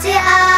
谢谢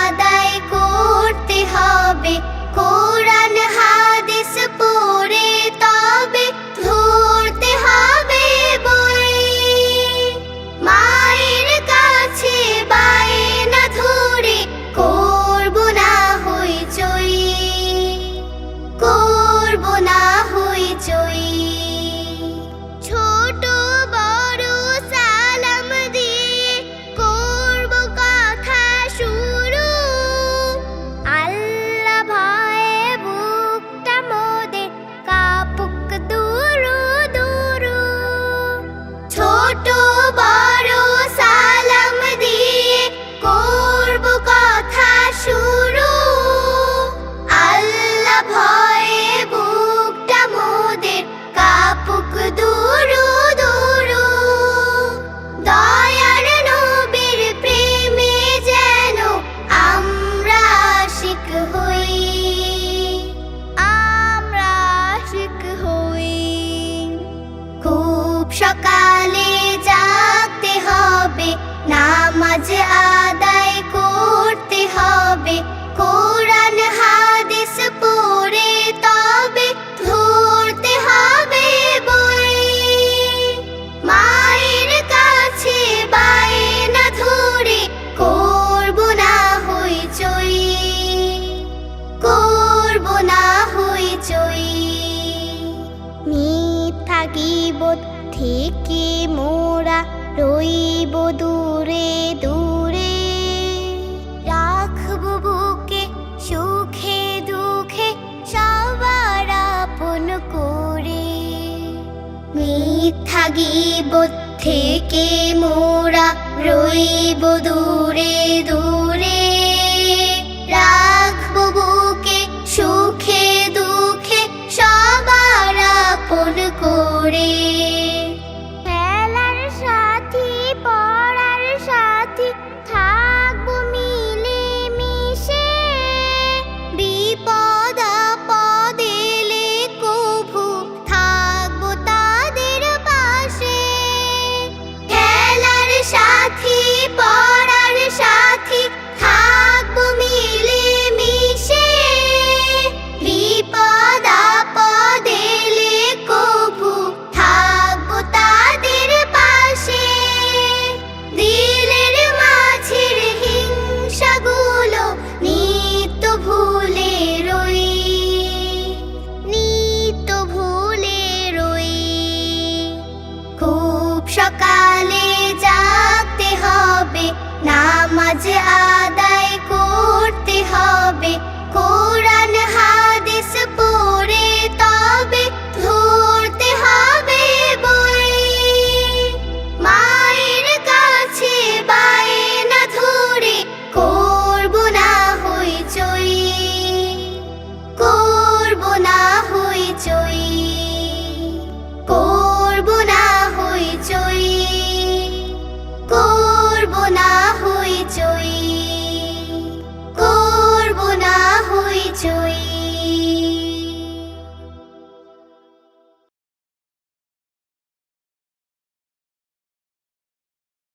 থাকিব থেকে মোরা রইব দূরে দূরে। রাখব বুকে সুখে দুঃখে সবার আপন করে। মিথ্যা গিবত থেকে মোরা রইব দূরে দূরে। হইচই করব না হইচই করব না হইচই।